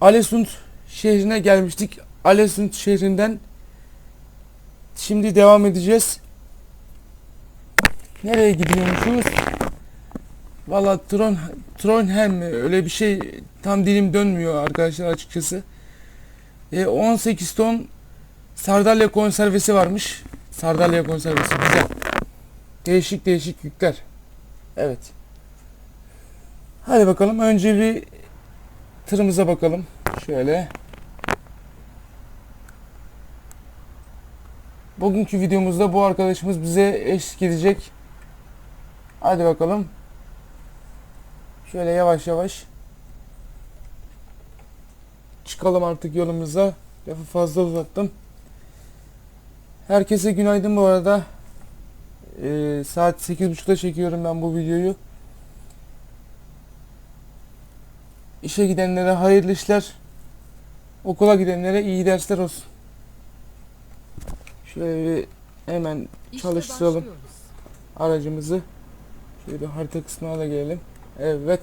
Alesund şehrine gelmiştik. Alesund şehrinden şimdi devam edeceğiz. Nereye gidiyormuşuz? Valla Tron Trondheim mi? Öyle bir şey tam dilim dönmüyor arkadaşlar açıkçası. E, 18 ton sardalya konservesi varmış. Sardalya konservesi güzel. Değişik değişik yükler. Evet. Hadi bakalım önce bir tırımıza bakalım. Şöyle. Bugünkü videomuzda bu arkadaşımız bize eşlik edecek. Hadi bakalım. Şöyle yavaş yavaş çıkalım artık yolumuza. Lafı fazla uzattım. Herkese günaydın bu arada. Ee, saat 8.30'da çekiyorum ben bu videoyu. İşe gidenlere hayırlı işler. Okula gidenlere iyi dersler olsun. Şöyle bir hemen İşte Çalıştıralım. başlıyoruz. aracımızı. Şöyle bir harita kısmına da gelelim. Evet.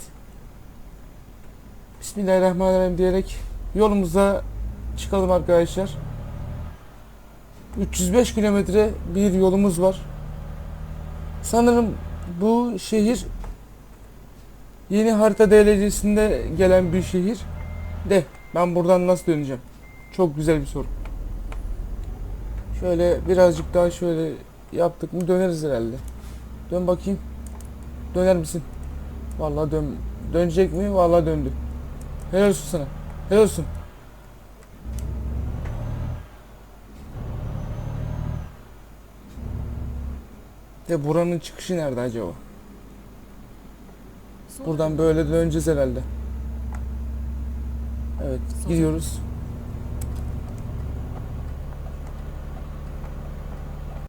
Bismillahirrahmanirrahim diyerek yolumuza çıkalım arkadaşlar. 305 kilometre bir yolumuz var. Sanırım bu şehir yeni harita DLC'sinde gelen bir şehir. De ben buradan nasıl döneceğim? Çok güzel bir soru. Şöyle birazcık daha şöyle yaptık mı döneriz herhalde. Dön bakayım. Döner misin? Vallahi dön. Dönecek mi? Vallahi döndü. Helal olsun sana. Helal olsun. De buranın çıkışı nerede acaba? Buradan böyle döneceğiz herhalde. Evet, gidiyoruz.